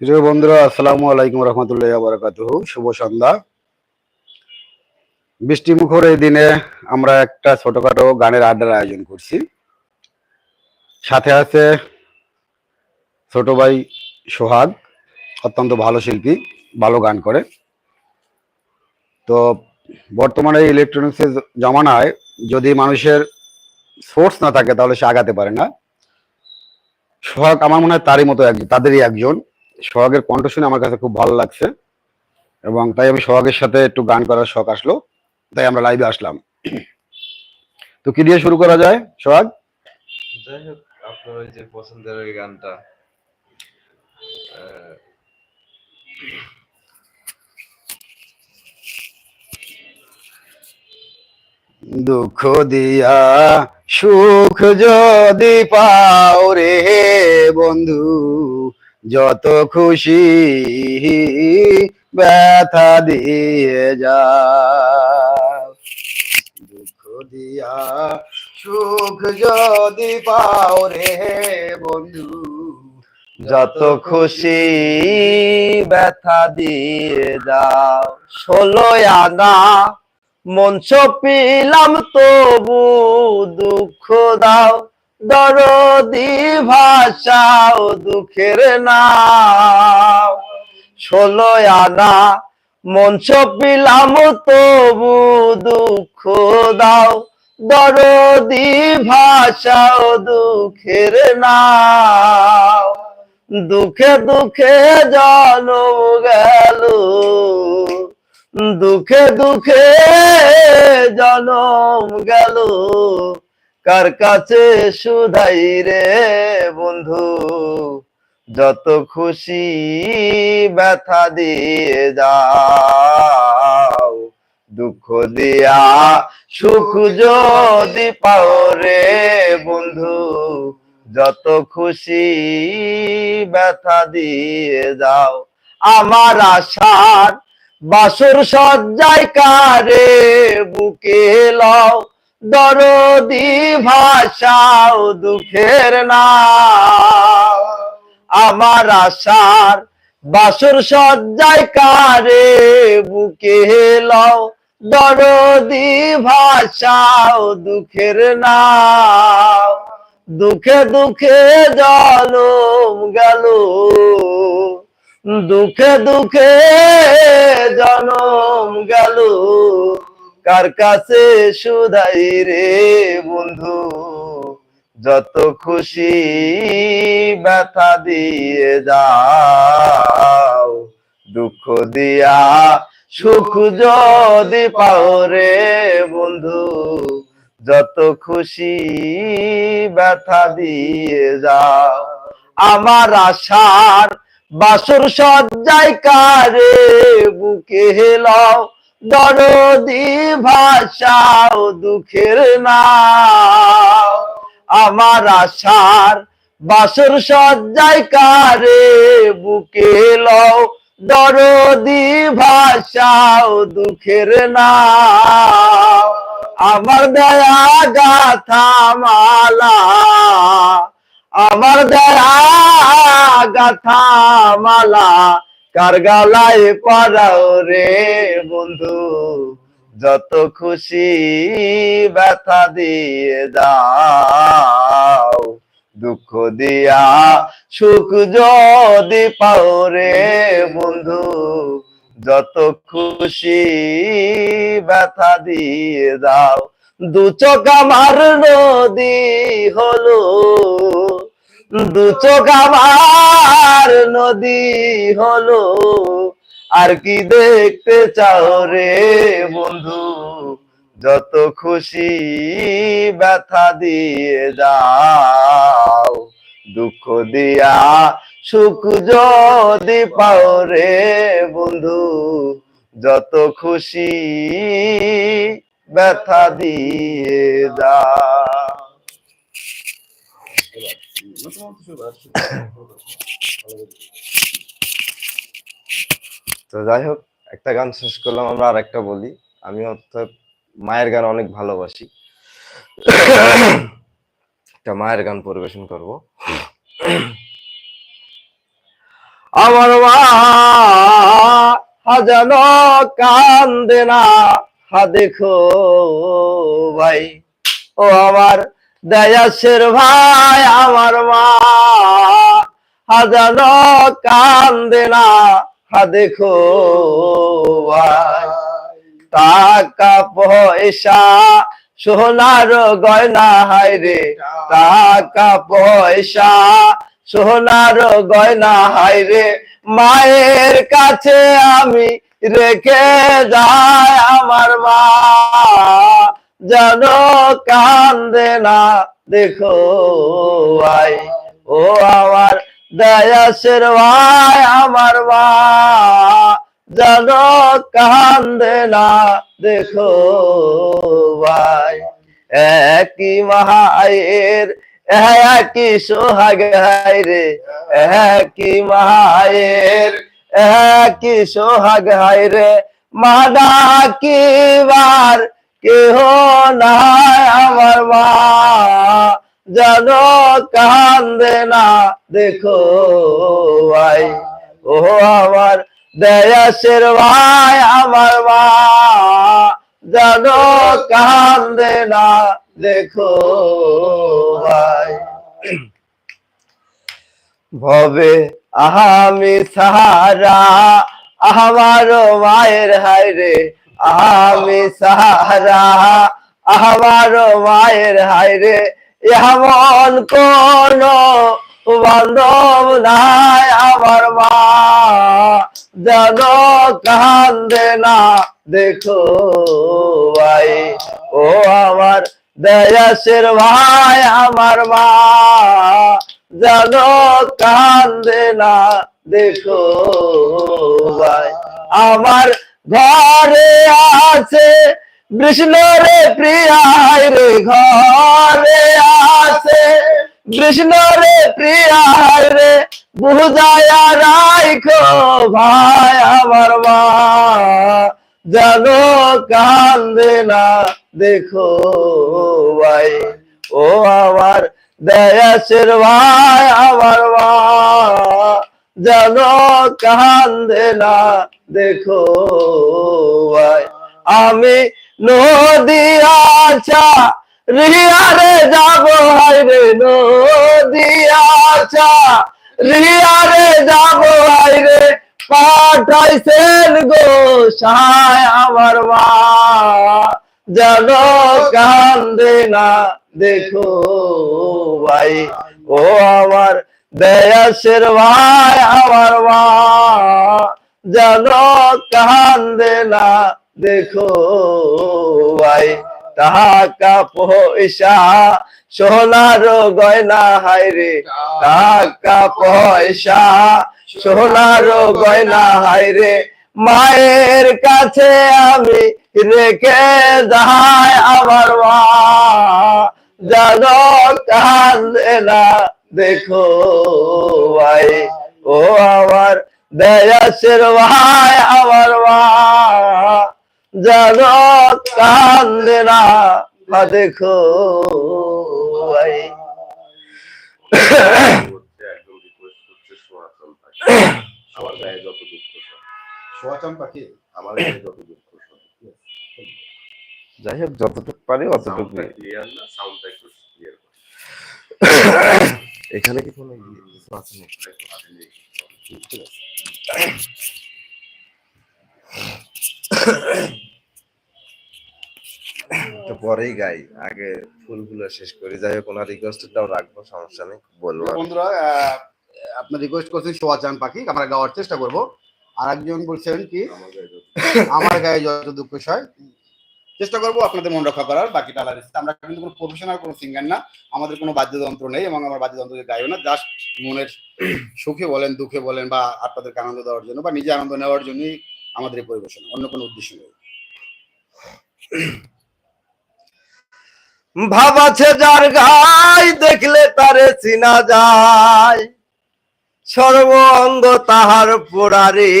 প্রিয় বন্ধুরা, আসসালামু আলাইকুম রহমতুল্লাহ বারাকাতুহু। শুভ সন্ধ্যা। বৃষ্টি মুখর এই দিনে আমরা একটা ছোটখাটো গানের আড্ডার আয়োজন করছি। সাথে আছে ছোট ভাই সোহাগ, অত্যন্ত ভালো শিল্পী, ভালো গান করে। তো বর্তমানে ইলেকট্রনিক্সের জমানায় যদি মানুষের সোর্স না থাকে, তাহলে সে আগাতে পারে না। সোহাগ আমার মনে হয় তারই মতো একজন তাদেরই একজন। সোহাগের কণ্ঠ শুনে আমার কাছে খুব ভালো লাগছে। এবং তাই আমি সোহাগের সাথে একটু গান করার শখ আসলো। তাই আমরা লাইভে আসলাম। তো কি দিয়ে শুরু করা যায় সোহাগ? যাই হোক আপনার ওই যে পছন্দের ওই গানটা দুঃখ দিয়া সুখ যদি পাও রে বন্ধু। যত খুশি ব্যথা দিয়ে যাও দুঃখ দিয়া সুখ যদি পাও রে বন্ধু, যত খুশি ব্যথা দিয়ে দাও ষোলো আনা মঞ্চ পিলাম তবু দুঃখ দাও। দরদি ভাষাও দুঃখের নাও ষোলো আনা মঞ্চ পিলাম তবু দুঃখ দাও। দরদি ভাষাও দুঃখের নাও দুঃখে দুঃখে জনম গেল। দুঃখে দুঃখে জনম গেল। কার কাছে সুধাই রে বন্ধু? যত খুশি ব্যথা দিয়ে যাও, দুঃখ দিয়া সুখ যদি পাও রে বন্ধু? যত খুশি ব্যথা দিয়ে যাও, আমার আশার বাসর সজ্জায় কারে বুকে লও। দরদি ভাষাও দুঃখের না। আমার আশার বাসর সজ্জায় কারে বুকে লও দরদি ভাষাও দুঃখের নাও দুঃখে দুঃখে জলম গেল। দুঃখে দুঃখে জনম গেল। কার কাছে সুধাই রে বন্ধু? যত খুশি ব্যথা দিয়ে যাও, দুঃখ দিয়া সুখ যদি পাও রে বন্ধু? যত খুশি ব্যথা দিয়ে যাও, আমার আশার বাসর সজ্জায় কারে বুকে হেলাও দরদি ভাষাও দুঃখের নাও আমার আশার বাসর সজ্জায় কারে বুকে লও। দরদি ভাষাও দুঃখের নাও আমার দয়া গাথা মালা। আমার দয়া গাথা মালা। কার গালায় পরাও রে বন্ধু? যত খুশি ব্যথা দিয়ে দাও। দুঃখ দিয়া সুখ যদি পাও রে বন্ধু, যত খুশি ব্যথা দিয়ে দাও। দু চোখ আমার নদী হলো দু চোখ আমার, নদী হলো। আর কি দেখতে চাও রে বন্ধু? যত খুশি ব্যথা দিয়ে যাও। দুঃখ দিয়া সুখ যদি পাও রে বন্ধু, যত খুশি ব্যথা দিয়ে দাও তো যাই হোক, একটা গান শেষ করলাম, আমরা আর একটা বলি। আমি অর্থাৎ মায়ের গান অনেক ভালোবাসি। একটা মায়ের গান পরিবেশন করব। আমার মা হাজান কান্দে না। হা, দেখো ভাই, ও আমার দয়াসের ভাই আমার মা। হাজান কান্দে না হা দেখো টাকা পয়সা, সোনার গয়না, হায় রে। টাকা পয়সা, সোনার গয়না, হায় রে। মায়ের কাছে আমি রেখে যায় আমার মা। যেন কান্দে না, দেখো ভাই। ও আমার দয়াসের ভাই আমার যেন কান্দে না, দেখো ভাই। একই মায়ের, একই সোহাগ হায় রে। একই মায়ের, একই সোহাগ হায় রে। মানা কিবার কেহ নাই আমার মা। যেন কান্দে না, দেখো ভাই। ও আমার দয়াসের ভাই, আমার মা। যেন কান্দে না, দেখো ভাই। ভবে আমি সাহারা আমার মায়ের হায় রে আমি সাহারা আমার মায়ের হায় রে এমন কোন বান্ধব নাই, আমার মা যেন কান্দে না। দেখো ভাই, ও আমার দয়াসের ভাই, আমার মা যেন কান্দে না। দেখো ভাই, আমার ঘরে আছে কৃষ্ণরে প্রিয়ায় রে ঘরে আছে কৃষ্ণরে প্রিয়ায় রে বুঝায়া রাইখো ভাই আমার মা যেন কান্দে না দেখো ভাই ও আমার দয়াসের ভাই আমার মা যেন কান্দে না দেখো আমি নদী আছা রিয়ারে যাব হাই রে নদী রিয়ারে যাব হাই রে, পাঠাইছেন গো সায় আমার মা। যেন কান্দে দেখো ভাই ও আমার দয়াসের ভাই আমার মা। যেন কান্দে না, দেখো ভাই টাকা পয়সা, সোনার গয়না, হায় রে। টাকা পয়সা, সোনার গয়না, হায় রে। মায়ের কাছে আমি রেখে যাই আমার মা। যেন কান্দে না দেখো ভাই ও আমার দয়াসের ভাই আমার মা। যেন কান্দে না দেখো ভাই। আমার গায়ে যত দুঃখ সব। পাখি। আমার গায়ে যত দুঃখ সব। যাই হোক যতটুকু পারি অতটুকু সাউন্ডটা সাউন্ডটা একটু ক্লিয়ার এখানে কি কোনো ইয়ে কিছু আছে তো পরেই গাই আগে ফুলগুলো শেষ করি। যাই হোক ওনার রিকোয়েস্টটাও রাখব সমস্যা নেই বলব। বন্ধুরা আপনার রিকোয়েস্ট করছেন সোয়াচান পাখি আমরা গাওয়ার চেষ্টা করব। আর একজন বলছেন কি আমার গায়ে যত আমার গায়ে যত দুঃখ সয় চেষ্টা করব আপনাদের মন রক্ষা করার বাকিটা আলাদা আমরা কিন্তু কোনো প্রফেশনাল কোনো সিঙ্গার না। আমাদের কোনো বাদ্যযন্ত্র নেই এবং আমার বাদ্যযন্ত্র গাইও না জাস্ট মনের সুখে বলেন, দুঃখে বলেন বা আপনাদেরকে আনন্দ দেওয়ার জন্য বা নিজে আনন্দ নেওয়ার জন্যই আমাদের এই পরিবেশনা। অন্য কোনো উদ্দেশ্য নেই। ভাব আছে যার গায় দেখলে তারে চিনা যায়। সর্ব অঙ্গ তাহার পোড়ারে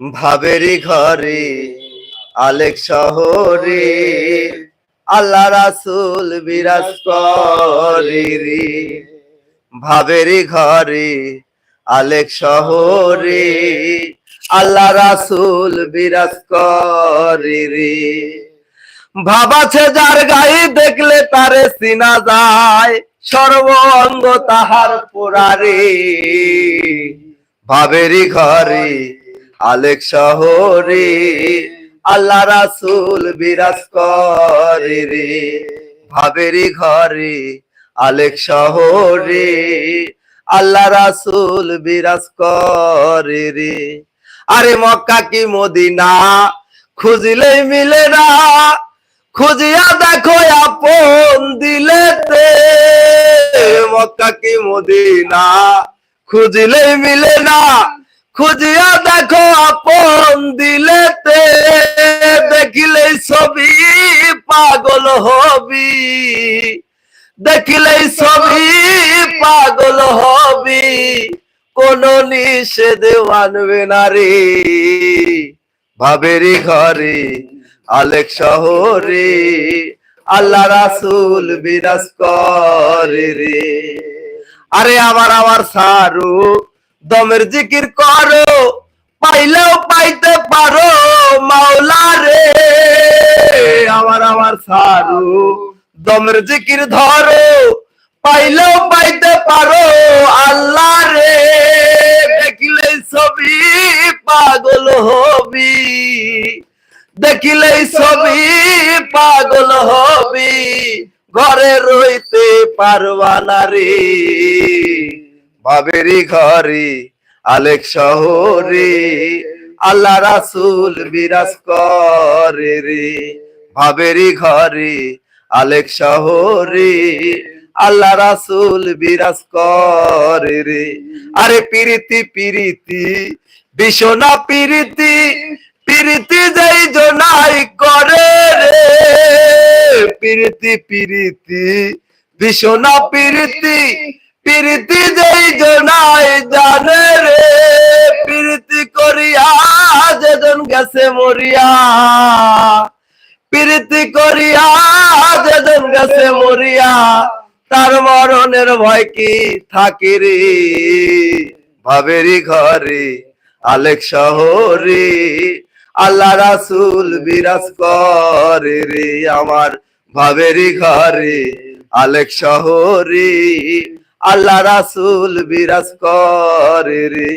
ভাবেরি ঘরে, আলেক শহরে, আল্লাহ রাসুল বিরাজ করে রে। ভাবেরি ঘরে, আলেক শহরে, আল্লাহ রাসুল বিরাজ করে রে। ভাবাছে যার গায়ে দেখলে তারে চিনা যায় সর্ব অঙ্গ তাহার পোড়ারে। ভাবেরি ঘরে আলেক শহরে আল্লাহ রাসুল বিরাজ করে রে। ভাবেরি ঘরে আলেক শহরে আল্লাহ রাসুল বিরাজ করে রে। আরে মক্কা কি মদিনা? খুঁজিলেই মিলে না, খুঁজিয়া দেখো আপন দিলেতে। মক্কা কি মদিনা? খুঁজিলেই মিলে না খুঁজিয়া দেখো, আপন দিলেতে দেখিলেই ছবি পাগল হবি। দেখিলেই ছবি পাগল হবি, কোন নিষেধ মানবে না রে। ভাবেরি ঘরে, আলেক শহরে, আল্লাহ রাসুল বিরাজ করে রে। আরে আমার আমার সারু দমের জিকির করো, পাইলেও পাইতে পারো মাওলা রে। আমার আমার সারু। দমের জিকির ধরো, পাইলেও পাইতে পারো আল্লাহ রে। দেখিলে ছবি পাগল হবি দেখিলে ছবি পাগল হবি। ঘরে রইতে পারবা না রে। বাবেরি ঘরে, আলেক শহরে, আল্লাহ রাসুল বিরাজ করে রে। ভাবেরি ঘরে, আলেক শহরে, আল্লাহ রাসুল বিরাজ করে রে। আরে পিরিতি পিরিতি বিশনা পিরিতি পিরিতি যেই জনাই করে রে। পিরিতি পিরিতি বিশনা পিরিতি পিরিতি যেই জনাই জানে রে, পিরিতি করিয়া যেজন গেছে মরিয়া। প্রীতি করিয়া যেদিন গেছে মরিয়া, তার মরণের ভয় কি থাকে রে? ভাবেরি ঘরে, আলেক শহরে, আল্লাহ রাসুল বিরাজ করে রে আমার। ভাবেরি ঘরে, আলেক শহরে আল্লাহ রাসুল বিরাজ করে রে।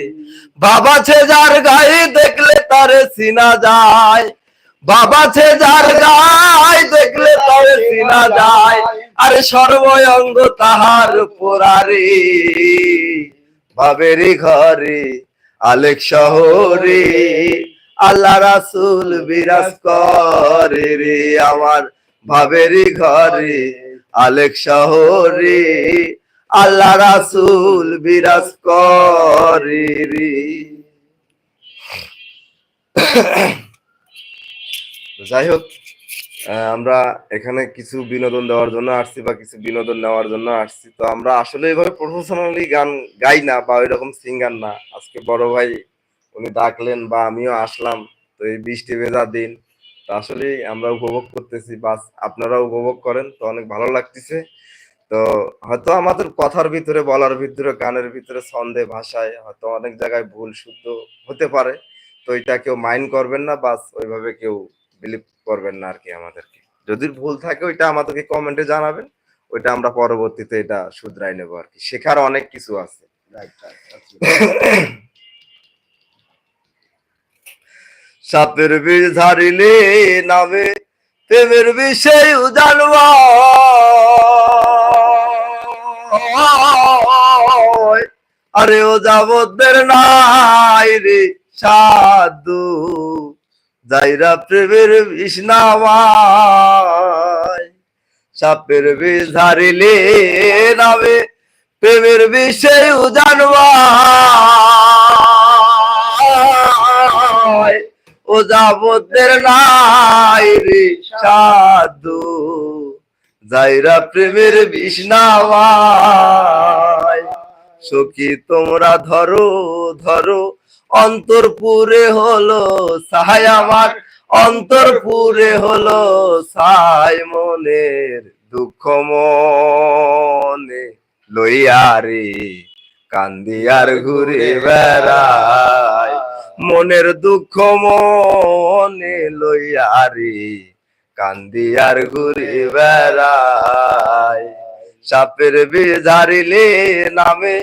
বাবা ছে যার গায়ে দেখলে তারে চিনা যায়। বাবা ছে যার গায় দেখলে তারে চিনা যায়। আরে সর্বঙ্গ তাহার পোড়ারে বাবেরি ঘরে, আলেক শহরে, আল্লাহ রাসুল বিরাজ করে রে। আমার ভাবেরি ঘরে, আলেক শহরে আল্লাহ রাসুল বিরাজ করে যাই হোক আমরা এখানে কিছু বিনোদন দেওয়ার জন্য আসছি বা কিছু বিনোদন নেওয়ার জন্য আসছি। তো আমরা আসলে এইভাবে প্রফেশনালি গান গাই না বা ওইরকম সিঙ্গার না। আজকে বড় ভাই উনি ডাকলেন বা আমিও আসলাম, তো এই বৃষ্টি ভেজা দিন। তো আসলে আমরা উপভোগ করতেছি। বাস আপনারা উপভোগ করেন, তো অনেক ভালো লাগতেছে। তো হয়তো আমাদের কথার ভিতরে বলার ভিতরে গানের ভিতরে ছন্দে ভাষায় হয়তো অনেক জায়গায় ভুল শুদ্ধ হতে পারে। তো এটা কেউ মাইন্ড করবেন না বাস ওইভাবে কেউ বিলিভ করবেন না আর কি আমাদেরকে। যদি ভুল থাকে ওইটা আমাদেরকে কমেন্টে জানাবেন। ওইটা আমরা পরবর্তীতে এটা শুধরাই নেব আর কি শেখার অনেক কিছু আছে। সাপের বীজ ধারিলে নামে প্রেমের বিষয় আরে ও যাবতের নাই রে সাধু। যাইরা প্রেমের বিষ্ণাবাই সাপের বিষ ধারিলে নামে, প্রেমের বিষয় জানবা ও যাবতের নাই রে সাধু। যাইরা প্রেমের বিষ্ণাবাই সখী তোমরা ধরো ধরো। অন্তরপুরে হলো সাহায় আমার, অন্তরপুরে হলো সাই মনের দুঃখ মনে। লইয়া রে কান্দিয়ার ঘুরে বেড়াই মনের দুঃখ মনে লইয়া রে। কান্দিয়ার ঘুরে বেড়াই সাপের বিষ ধারিলে নামে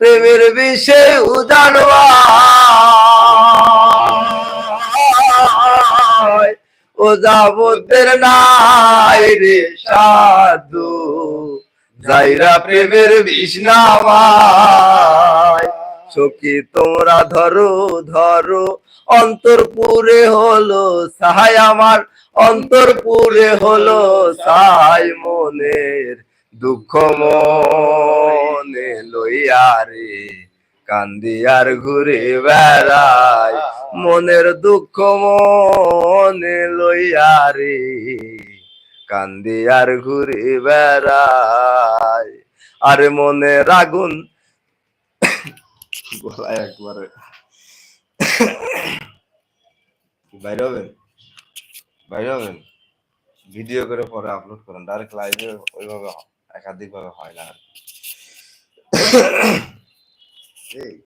প্রেমের বিষে উজানবা ও যাবতের নাই রে সাধু, যাইরা প্রেমের বিষ্ণামায় সখী তোমরা ধরো ধরো অন্তরপুরে হলো সাহায় আমার অন্তরপুরে হলো সাই মনের দুঃখ মনে লইয়া রে। কান্দিয়ার ঘুরে বেড়ায় মনের দুঃখ মনে লইয়া রে। কান্দিয়ার ঘুরে বেড়ায় আরে মনে রাগুন একবারে। বাইরে হবেন? হবেন ভিডিও করে পরে আপলোড করেন ডাইরেক্ট লাইভে ওইভাবে একাধিকভাবে হয় না আর কি।